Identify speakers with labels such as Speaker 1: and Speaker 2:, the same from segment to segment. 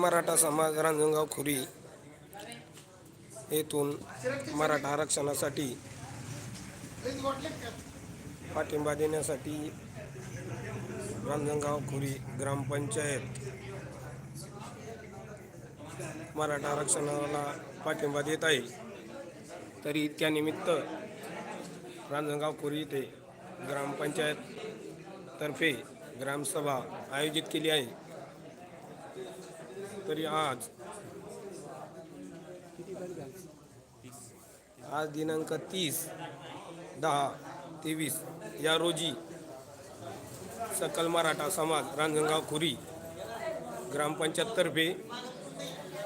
Speaker 1: मराठा समाज रांजणगाव खुरी येथून मराठा आरक्षणासाठी पाठिंबा देण्यासाठी रांजणगाव खुरी ग्रामपंचायत मराठा आरक्षणाला पाठिंबा देत आहे. तरी त्यानिमित्त रांजणगाव खुरी येथे ग्रामपंचायत तर्फे ग्रामसभा आयोजित केली आहे. तरी आज. आज दिनांक तीस दहा तेवीस या रोजी सकल मराठा समाज रांजणगाव खुरी ग्रामपंचायततर्फे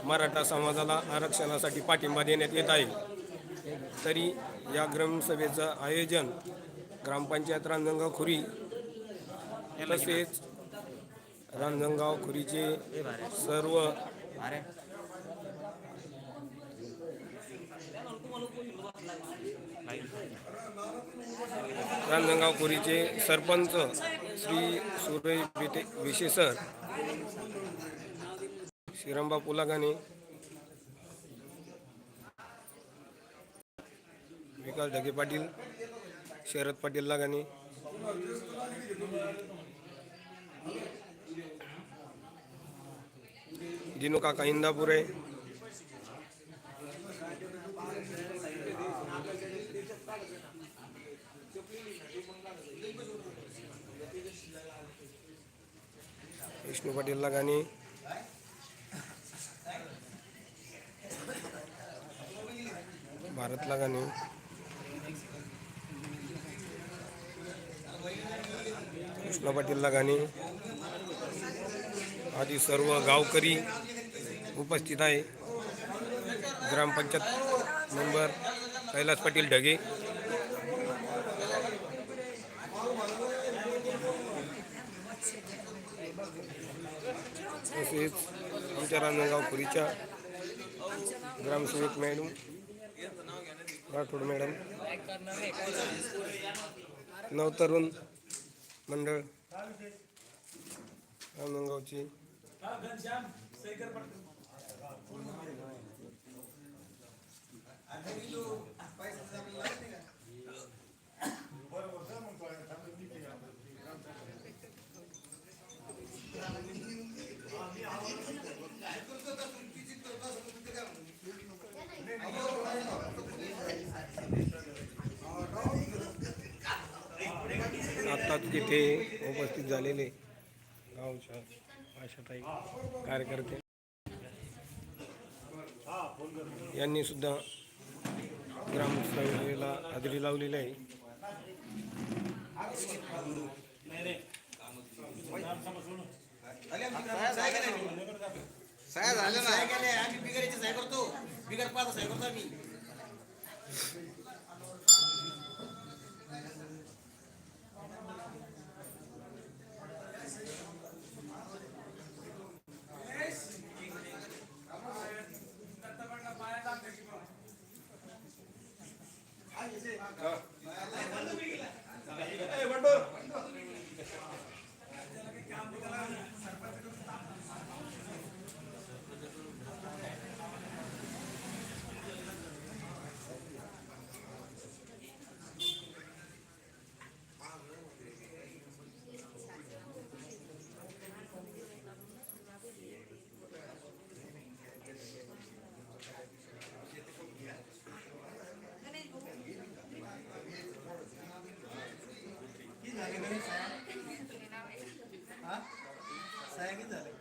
Speaker 1: मराठा समाजाला आरक्षणासाठी पाठिंबा देण्यात येत आहे. तरी या ग्रामसभेचं आयोजन ग्रामपंचायत रांजणगाव खुरी तसेच रांजणगाव खुरीचे सर्व रांजणगाव खुरीचे सरपंच श्री सुरेश बिटे विशेषर श्रीरामबा पुलागाने विकास ढगे पाटील शरद पाटील लगाने दिनू काका इंदापुरे. विष्णू पाटील लगाने. भारत लगाने. कृष्णा पाटील लगाने. आदी सर्व गावकरी. उपस्थित आहे. ग्रामपंचायत मेंबर कैलास पाटील ढगे. तसेच आमच्या रांजणगाव पुरीच्या ग्रामसेवक मॅडम राठोड मॅडम नवतरुण मंडळ रांजणगावची आत्ताच तिथे उपस्थित झालेले गावच्या आशाताई कार्यकर्ते. यांनी सुद्धा ग्रामसभेला हजेरी लावलेली आहे.
Speaker 2: सह्या झाल्या ना. आम्ही बिगारीची सह्या करतो. बिगार पाच सह्या करतो आम्ही. सह्या किती झाले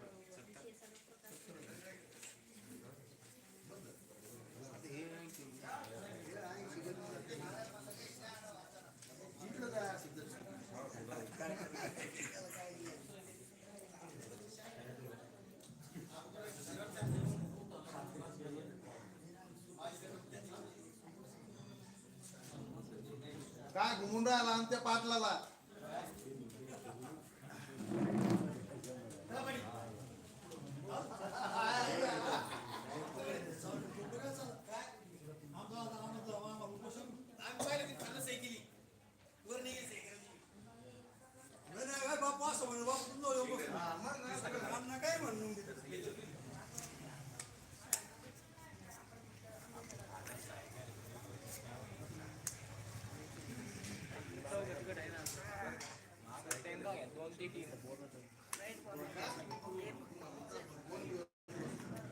Speaker 2: काय घुमून राहिला आमच्या पाटलाला?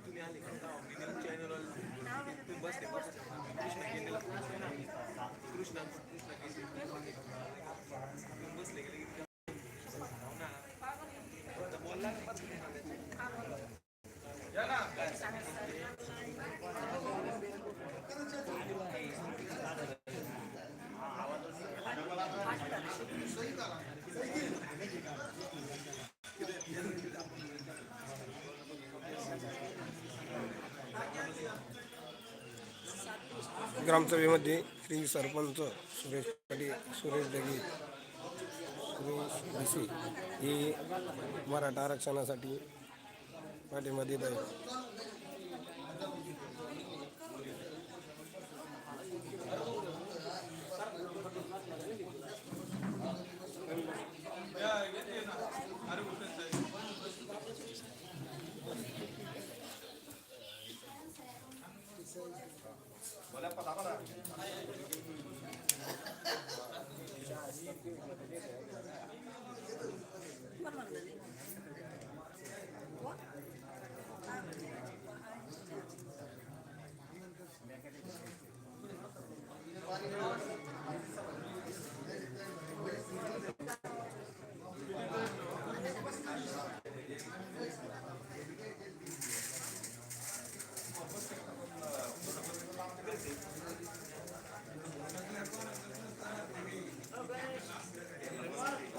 Speaker 3: तुम्ही आले मी न्यूज चॅनलवर तुम्ही बसले कृष्णा केंद्रेला पोहोचले कृष्णा कृष्णा केंद्रे बसले गेले बोलला
Speaker 1: ग्रामसभेमध्ये श्री सरपंच सुरेश पाटील सुरेश दगे सुरेश भिसे हे मराठा आरक्षणासाठी पाठिंबा देत आहेत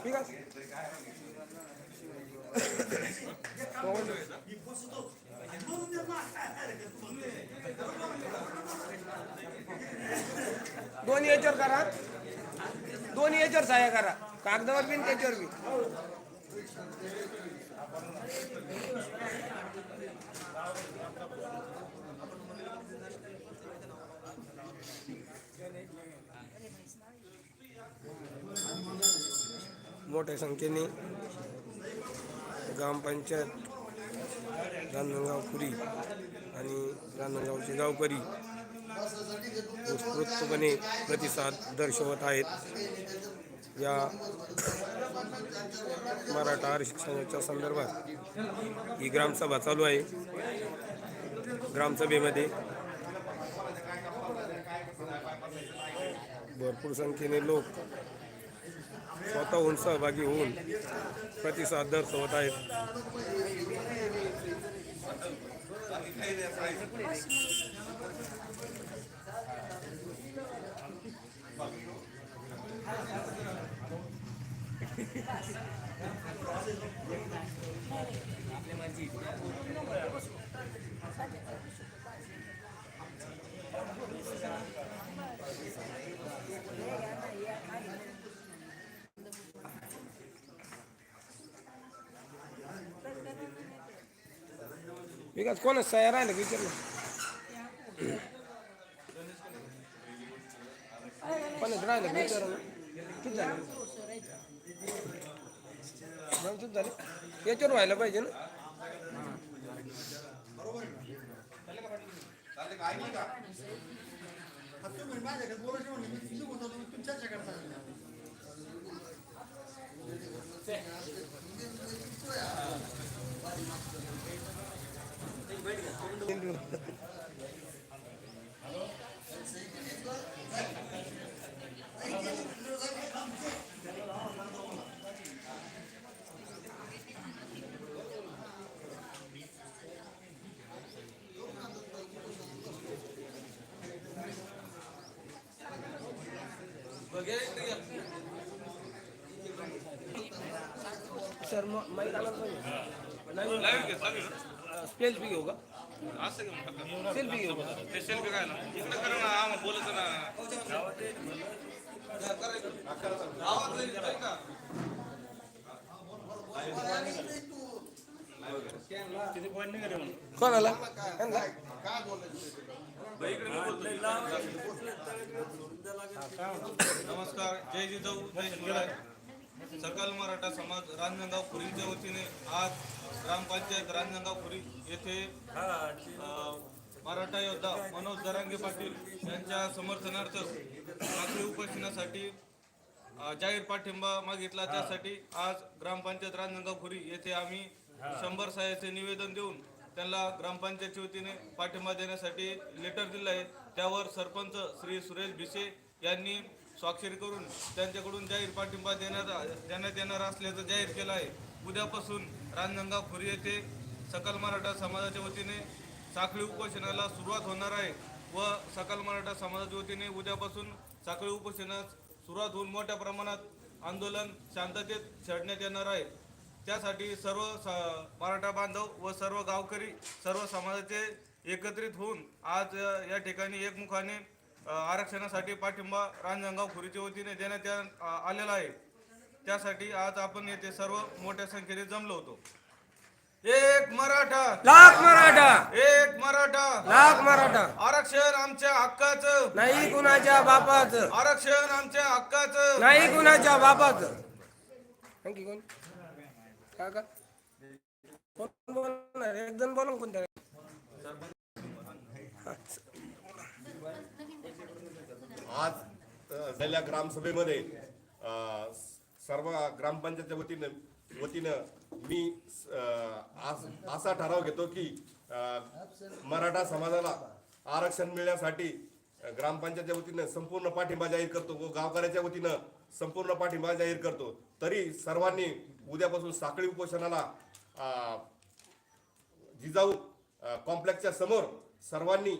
Speaker 1: ठीक आहे दोन्ही याच्यावर करा. दोन्ही याच्यावर सह्या करा. कागदावर बी त्याच्यावर बी. मोठ्या संख्येने ग्रामपंचायत रांजणगाव पुरी आणि रांजणगावचे गावकरी उत्स्फूर्तपणे प्रतिसाद दर्शवत आहेत. या मराठा आरक्षणाच्या संदर्भात ही ग्रामसभा चालू आहे. ग्रामसभेमध्ये भरपूर संख्येने लोक स्वतःहून सहभागी होऊन प्रतिसाद दर्शवत आहेत. विकास कोणच तयार सह्या राहिलं विचारलं. कोणच राहिलं विचारलं. किती मग किती झाले. याच्यावर व्हायला पाहिजे ना. सर मग माहीत आलं पाहिजे सेल्फी घेऊ का सेल्फी घेऊ का
Speaker 4: ते सेल्फी काय ना इकडे करा ना? आम्हाला बोलायचं ना
Speaker 1: कोणाला यांना?
Speaker 4: नमस्कार जय जिजाऊ जय शिवराय. सकल मराठा समाज रांजणगाव खुरीच्या वतीने आज ग्रामपंचायत रांजणगाव खुरी येथे मराठा योद्धा मनोज दरांगे पाटील यांच्या समर्थनार्थ रात्री उपोषणासाठी जाहीर पाठिंबा मागितला. त्यासाठी आज ग्रामपंचायत रांजणगाव खुरी येथे आम्ही शंभर सहाय्याचे निवेदन देऊन त्यांना ग्रामपंचायतच्या वतीने पाठिंबा देण्यासाठी लेटर दिलं आहे त्यावर सरपंच श्री सुरेश भिसे यांनी स्वाक्षरी करून त्यांच्याकडून जाहीर पाठिंबा देण्यात देण्यात येणार असल्याचं जाहीर केलं आहे. उद्यापासून रांजणगाव खुरी येथे सकल मराठा समाजाच्या वतीने साखळी उपोषणाला सुरुवात होणार आहे व सकल मराठा समाजाच्या वतीने उद्यापासून साखळी उपोषणास सुरुवात होऊन मोठ्या प्रमाणात आंदोलन शांततेत छेडण्यात येणार आहे. त्यासाठी सर्व स- मराठा बांधव व सर्व गावकरी सर्व समाजाचे एकत्रित होऊन आज या ठिकाणी एकमुखाने आरक्षणासाठी पाठिंबा रांजणगाव खुरीच्या वतीने देण्यात आलेला आहे. त्यासाठी आज आपण येथे सर्व मोठ्या संख्येने जमलो होतो. एक मराठा.
Speaker 1: लाख मराठा.
Speaker 4: एक मराठा.
Speaker 1: लाख मराठा.
Speaker 4: आरक्षण आमच्या हक्काचं.
Speaker 1: नाही कुणाच्या बापाचं.
Speaker 4: आरक्षण आमच्या हक्काचं.
Speaker 1: नाही कुणाच्या बापाचं. आणखी का का? कोण बोलणार? एक जण बोला कोणत्या
Speaker 3: आज झालेल्या ग्रामसभेमध्ये सर्व ग्रामपंचायतच्या वतीनं वतीनं मी अ, असा ठराव घेतो की मराठा समाजाला आरक्षण मिळण्यासाठी ग्रामपंचायतच्या वतीनं संपूर्ण पाठिंबा जाहीर करतो व गावकऱ्याच्या वतीनं संपूर्ण पाठिंबा जाहीर करतो. तरी सर्वांनी उद्यापासून साखळी उपोषणाला अ, जिजाऊ कॉम्प्लेक्सच्या समोर सर्वांनी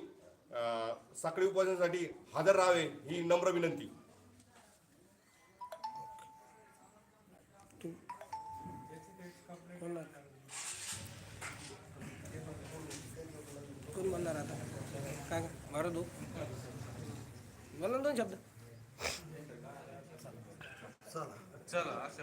Speaker 3: साखळी उपोषणासाठी हजर राहावे ही नम्र विनंती.
Speaker 1: कोण बोलणार आता? काय भारत बोला ना दोन शब्द.
Speaker 4: चला अशा